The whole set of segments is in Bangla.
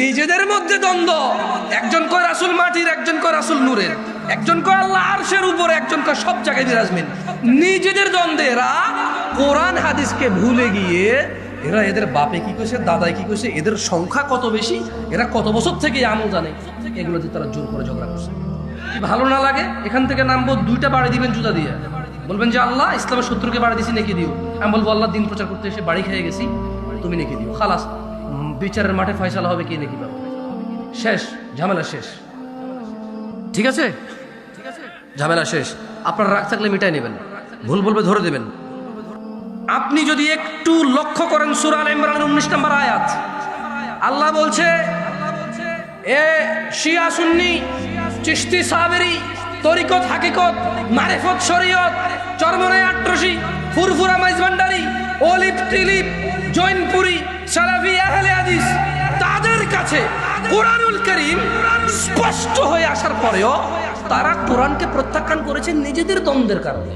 নিজেদের মধ্যে দ্বন্দ্ব। একজন কয় রাসুল মাটির, একজন কয় রাসুল নূরের। একজন কয় আল্লাহ আরশের উপরে, একজন কয় সব জায়গায় বিরাজমেন। নিজেদের দ্বন্দ্বে এরা কোরআন হাদিসকে ভুলে গিয়ে এরা এদের বাপে কি কইছে, দাদাই কি কইছে, এদের সংখ্যা কত বেশি, এরা কত বছর থেকে আমল জানে, এগুলো দিয়ে তারা জোর করে ঝগড়া করছে। কি ভালো না লাগে? এখান থেকে নামবো, দুইটা বাড়ি দিবেন জুতা দিয়ে। বলবেন যে, আল্লাহ, ইসলামের শত্রুকে বাড়ি দিছি, নেকি দিও? আমি বলব, আল্লাহ, দিন প্রচার করতে এসে বাড়ি খেয়ে গেছি, তুমি নেকি দিও। খালাস বিচারের মাঠে ফয়সালা হবে কে নেকি শেষ, ঝামেলা শেষ। ঠিক আছে? ঝামেলা শেষ। আপনার রাগ থাকলে মিটাই নেবেন। ভুল বলবে ধরে দেবেন। আপনি যদি একটু লক্ষ্য করেন সুরাল ইমরান উনিশ নম্বর আয়াত, আল্লাহ বলছে, এ শিয়া সুন্নি চিস্তি সাবেরি, তরিকত হাকিকত, মারেফত শরীয়ত চরমনায় আট্রসি, ফুরফুরা মাইজ ভান্ডারি অলিপ টিলিপ জৈনপুরি, সালাফি আহলে তাদের কাছে কোরআনুল করিম স্পষ্ট হয়ে আসার পরেও তারা কোরআনকে প্রত্যাখ্যান করেছে নিজেদের দ্বন্দ্বের কারণে।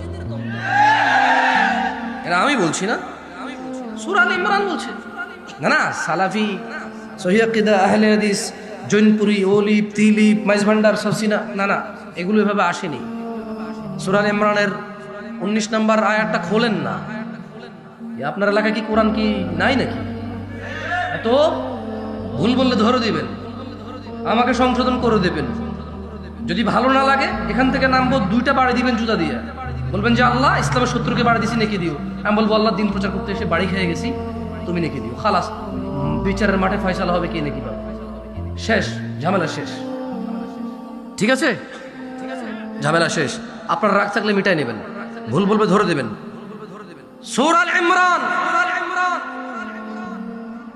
এটা আমি বলছি না। সুরাল ইমরান বলছে। না না, সালাফি সহিয়াকিদা আহলে হাদিস, জৈনপুরি ওলিপ তিলিপ মাইজ ভান্ডার সসিনা না না, এগুলো এভাবে আসেনি। সুরাল ইমরানের উনিশ নম্বর আয়াতটা খোলেন না। আপনার এলাকায় কি কোরআন কি নাই নাকি? এত ভুল বললে ধরে দিবেন। আমাকে সংশোধন করে দেবেন। যদি ভালো না লাগে, এখান থেকে নামবো, দুইটা বাড়ি দিবেন জুতা দিয়ে। বলবেন যে, আল্লাহ, ইসলামের শত্রুকে বাড়ি দিছি, নেকি দিও। আমি বলব, আল্লাহ, দিন প্রচার করতে এসে বাড়ি খেয়ে গেছি, তুমি নেকি দিও। খালাস বিচারের মাঠে ফয়সালা হবে কে নেকি পাবে? শেষ, ঝামেলা শেষ। ঠিক আছে? ঝামেলা শেষ। আপনার রাগ থাকলে মিটাই নেবেন। ভুল বলবে ধরে দেবেন। সৌরাল ইমরান!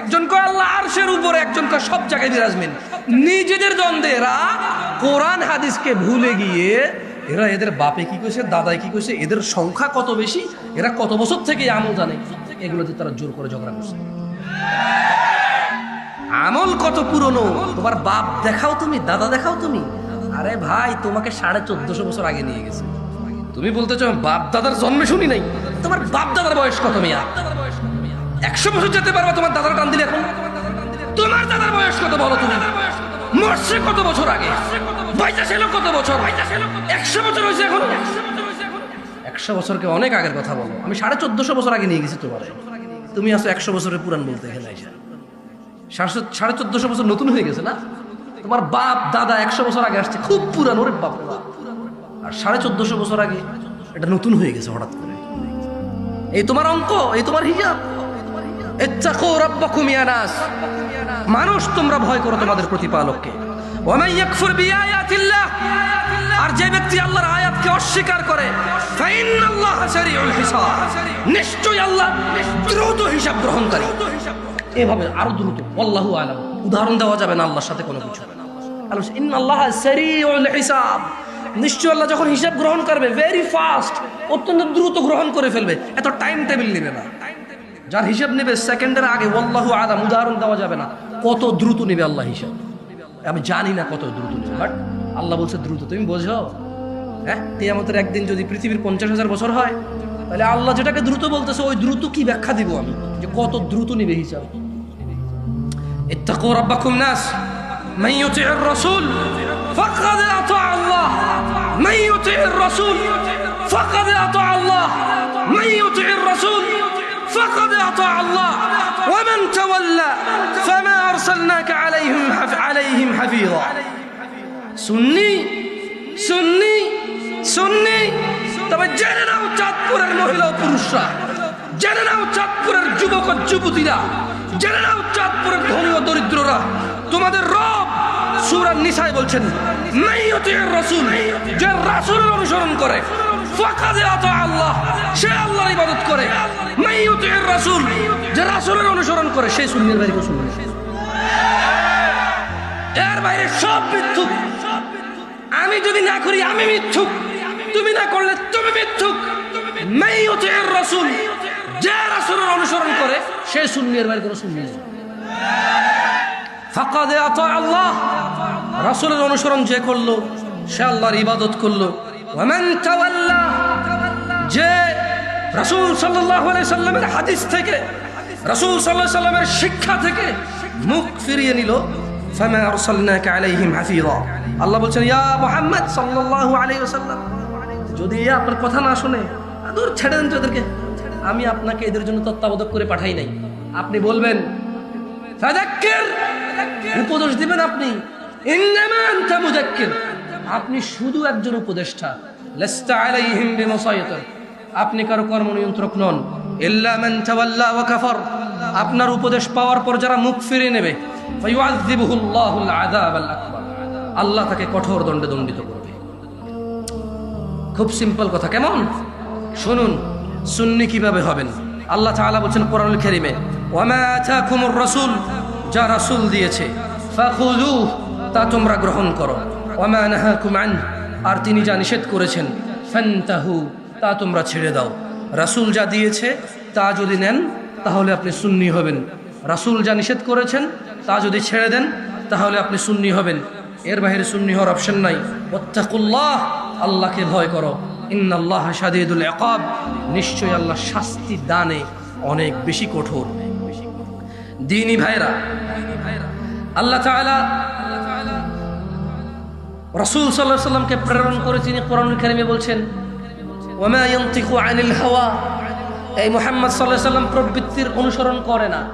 একজন কয় আল্লাহ আরশের উপরে, একজন কয় সব জায়গায় বিরাজমেন নিজেদের দ্বন্দ্বে এরা কোরআন হাদিসকে ভুলে গিয়ে এরা এদের বাপে কি কইছে, দাদাই কি কইছে, এদের সংখ্যা কত বেশি, এরা কত বছর থেকে আমল জানে, এগুলোতে তারা জোর করে ঝগড়া করছে। আমল কত পুরনো, তোমার বাপ দেখাও তুমি, দাদা দেখাও তুমি। আরে ভাই, তোমাকে সাড়ে চোদ্দশো বছর আগে নিয়ে গেছে। তুমি বলতে চাও, বাপ দাদার জন্মে শুনি নাই? তোমার বাপ দাদার বয়স কত মেয়া? একশো বছর যেতে পারবা তোমার দাদার টান দিলে এখন? তোমার দাদার বয়স কত বলো তুমি? মরছে কত বছর আগে? বাইচা ছিল কত বছর? একশো বছর হয়েছে এখন? একশো বছরকে অনেক আগের কথা বলো। আমি সাড়ে চোদ্দশো বছর আগে নিয়ে গেছি তোমার। তুমি আসো একশো বছরের পুরান বলতে এখানে সাড়ে চোদ্দশো বছর নতুন হয়ে গেছে না? তোমার বাপ, দাদা একশো বছর আগে আসছে। খুব পুরান ওরে বাপ রে বাপ। আর সাড়ে চোদ্দশো বছর আগে এটা নতুন হয়ে গেছে হঠাৎ করে। এই তোমার অঙ্ক, এই তোমার হিসাব। মানুষ, তোমরা ভয় করো তোমাদের প্রতিপালককে। আর যে ব্যক্তি আল্লাহর আয়াতকে অস্বীকার করে নিশ্চয়ই আল্লাহ দ্রুত হিসাব গ্রহণকারী। এভাবে আরও দ্রুত, আল্লাহু আলাম। উদাহরণ দেওয়া যাবে না আল্লাহর সাথে কোনো কিছু। আল্লাহ হিসাব। নিশ্চয় আল্লাহ যখন হিসাব গ্রহণ করবে ভেরি ফাস্ট অত্যন্ত দ্রুত গ্রহণ করে ফেলবে। এত টাইম টেবিল নেবে না। যার হিসাব নেবে সেকেন্ডের আগে আল্লাহু আলাম উদাহরণ দেওয়া যাবে না কত দ্রুত নেবে আল্লাহ হিসাব আমি জানি না কত দ্রুত নেবে বাট আল্লাহ বলছে দ্রুত তুমি বোঝো হ্যাঁ তেয়ামতের একদিন যদি পৃথিবীর পঞ্চাশ হাজার বছর হয় তাহলে আল্লাহ যেটাকে দ্রুত বলতেছে ওই দ্রুত কি ব্যাখ্যা দিব আমি যে কত দ্রুত নেবে হিসাব اتقوا ربكم ناس من يطع الرسول فقد اطاع الله من يطع الرسول فقد اطاع الله من يطع الرسول فقد اطاع الله ومن تولى فما ارسلناك عليهم حف عليهم حفيظا সুন্নি সুন্নি সুন্নি তবে জেনে নাও চাঁদপুরের মহিলা ও পুরুষরা জেনে নাও চাঁদপুরের যুবক ও যুবতীরা জেনে নাও চাঁদপুরের ধনী ও দরিদ্ররা তোমাদের রব সুরার নিসাই বলছেন মাইয়তির রাসূল যে রাসূলের অনুসরণ করে আল্লাহ। সে আল্লাহর ইবাদত করে। যে অনুসরণ করে, সেই এর বাইরে সব মিথ্যুক। আমি যদি না করি, আমি মিথ্যুক। তুমি না করলে, তুমি মিথ্যুক। রসুল। যে রাসূলের অনুসরণ করে, সে সুন্নি এর বাইরে কোনো আতা আল্লাহ। রাসূলের অনুসরণ যে করল, সে আল্লাহর ইবাদত করল। রাসূল আলাইহি সাল্লামের হাদিস থেকে, রাসূল সাল্লাহ সাল্লামের শিক্ষা থেকে মুখ ফিরিয়ে নিল আল্লাহ বলছেন, ইয়া মুহাম্মদ সাল্লাল্লাহু আলাইহি ওয়াসাল্লাম, যদি এ আপনার কথা না শুনে, দূর ছেড়ে দেন তো এদেরকে। আমি আপনাকে এদের জন্য তত্ত্বাবধায়ক করে পাঠাই নাই। আপনি বলবেন উপদেশ দিবেন আপনি? আপনি শুধু একজন উপদেষ্টা। লাস্তা আলাইহিম বিমুসাইতির আপনি কারও কর্ম নিয়ন্ত্রক নন। ইল্লা মান তাওয়াল্লা ওয়া কাফার। আপনার উপদেশ পাওয়ার পর যারা মুখ ফিরিয়ে নেবে আল্লাহ তাকে কঠোর দণ্ডে দণ্ডিত করবে। খুব সিম্পল কথা, কেমন? শুনুন, সুন্নি কীভাবে হবেন? আল্লাহ তাআলা বলছেন কোরআনুল কারীমে, ওয়ামা আতাকুমুর রাসূল যা রাসূল দিয়েছে তা তোমরা গ্রহণ করো। আর তিনি যা নিষেধ করেছেন, ফান্তাহু তা তোমরা ছেড়ে দাও। রাসূল যা দিয়েছে, তা যদি নেন, তাহলে আপনি সুন্নি হবেন। রাসূল যা নিষেধ করেছেন, তা যদি ছেড়ে দেন, তাহলে আপনি সুন্নি হবেন। এর বাইরে সুন্নি হওয়ার অপশন নাই। ওয়াত্তাকুল্লাহ, আল্লাহকে ভয় করো। ইন্নাল্লাহ শাদীদুল ইকাব, নিশ্চয়ই আল্লাহ শাস্তি দানে অনেক বেশি কঠোর। দিনী ভাইরা, আল্লাহ রাসূল সাল্লাল্লাহু সাল্লামকে প্রেরণ করে তিনি কোরআন কারীমে বলছেন ওয়ামা ইয়ানতিকু আনিল হাওয়া। এই মুহাম্মদ আলাইহি সাল্লাম প্রবৃত্তির অনুসরণ করে না।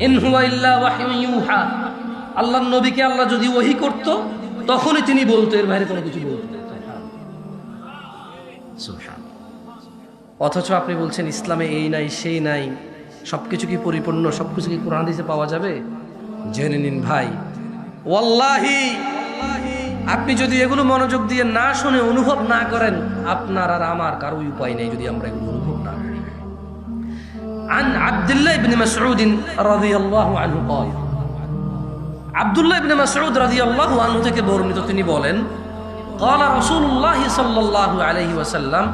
ইন হুয়া ইল্লা ওয়াহিয়ুন ইউহা। আল্লাহর নবীকে আল্লাহ যদি ওহী করত, তখনই তিনি বলতো, এর বাইরে কোনো কিছু বলতো অথচ আপনি বলছেন, ইসলামে এই নাই, সেই নাই। সব কিছু কি পরিপূর্ণ? সব কিছু কি কোরআন দিতে পাওয়া যাবে? জেনে নিন ভাই। ওয়াল্লাহি। আপনি যদি এগুলো মনোযোগ দিয়ে না শুনে অনুভব না করেন আপনার আর আমার কারো উপায় নেই যদি আমরা এগুলো অনুভব না করি عن عبد الله بن مسعود رضي الله عنه قال আব্দুল্লাহ ইবনে মাসউদ রাদিয়াল্লাহু আনহু থেকে বর্ণিত তিনি বলেন قال رسول الله صلى الله عليه وسلم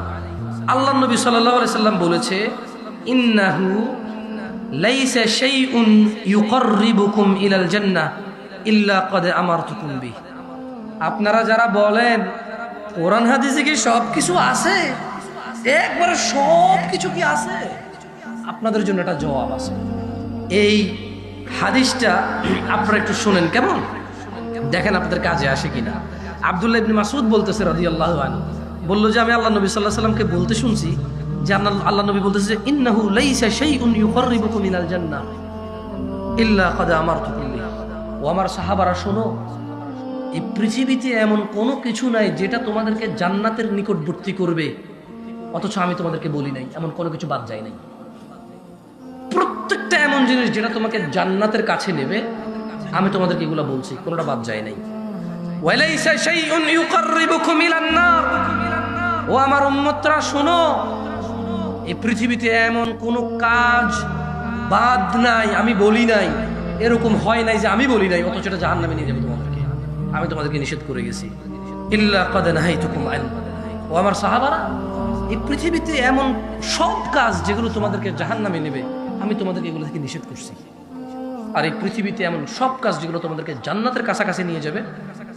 আল্লাহ নবী সাল্লাল্লাহু আলাইহি সাল্লাম বলেছে ইন্নাহু লাইসা শাইউন ইউকাররিবুকুম ইলাল জান্নাহ ইল্লা ক্বাদ আমারতুকুম বিহ আপনারা যারা বলেন, কোরআন, হাদিসে কি সব কিছু আছে? একবারে সব কিছু কি আছে? আপনাদের জন্য একটা জবাব আছে। এই হাদিসটা আপনারা একটু শুনেন, কেমন? দেখেন আপনাদের কাজে আসে কিনা। আব্দুল্লাহ ইবনে মাসুদ বলতেছে রাদিয়াল্লাহু আল্লাহ বলল যে, আমি আল্লাহ নবী আলাইহি সাল্লামকে বলতে শুনছি যে, আল্লাহ নবী বলতেছে যে, ইন্নাহু লাইসা শাইউন ইউকাররিবুকুম মিনাল জান্নাহ ইল্লা ক্বাদ আমারতুকুম ও আমার সাহাবারা, শোনো এই পৃথিবীতে এমন কোনো কিছু নাই যেটা তোমাদেরকে জান্নাতের নিকটবর্তী করবে। অথচ আমি তোমাদেরকে বলি নাই, এমন কোনো কিছু বাদ যায় নাই। প্রত্যেকটা এমন জিনিস যেটা তোমাকে জান্নাতের কাছে নেবে, আমি তোমাদেরকে এগুলো বলছি, কোনোটা বাদ যায় নাই। ও আমার উম্মতরা, শোনো, এই পৃথিবীতে এমন কোনো কাজ বাদ নাই, আমি বলি নাই। এরকম হয় নাই যে আমি বলি নাই, অথচ এটা জাহান্নামে নিয়ে যাবে তোমাদেরকে আমি তোমাদেরকে নিষেধ করে গেছি। আমার সাহাবারা, এই পৃথিবীতে এমন সব কাজ যেগুলো তোমাদেরকে জাহান্নামে নেবে, আমি তোমাদেরকে এগুলো থেকে নিষেধ করছি। আর এই পৃথিবীতে এমন সব কাজ যেগুলো তোমাদেরকে জান্নাতের কাছাকাছি নিয়ে যাবে,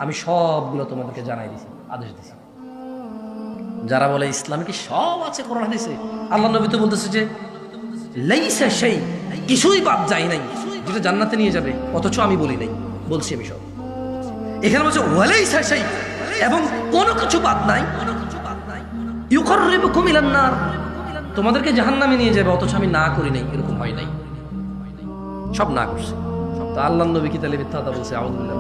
আমি সবগুলো তোমাদেরকে জানাই দিছি, আদেশ দিছি। যারা বলে ইসলামে কি সব আছে কোরআন হাদিসে? আল্লাহ নবী তো বলতেছে যে, লাইসা সেই কিছুই বাদ যায় নাই, যেটা জান্নাতে নিয়ে যাবে, অথচ আমি বলি নাই, বলছি আমি সব। এখানে বলছে ওয়ালেই সেই এবং কোনো কিছু বাদ নাই। ইউকাররিবুকুম ইলান না তোমাদেরকে জাহান্নামে নিয়ে যাবে, অথচ আমি না করি নাই, এরকম হয় নাই। সব না করছে। তো আল্লাহ নবী কি মিথ্যা বলছে আউদুল্লাহ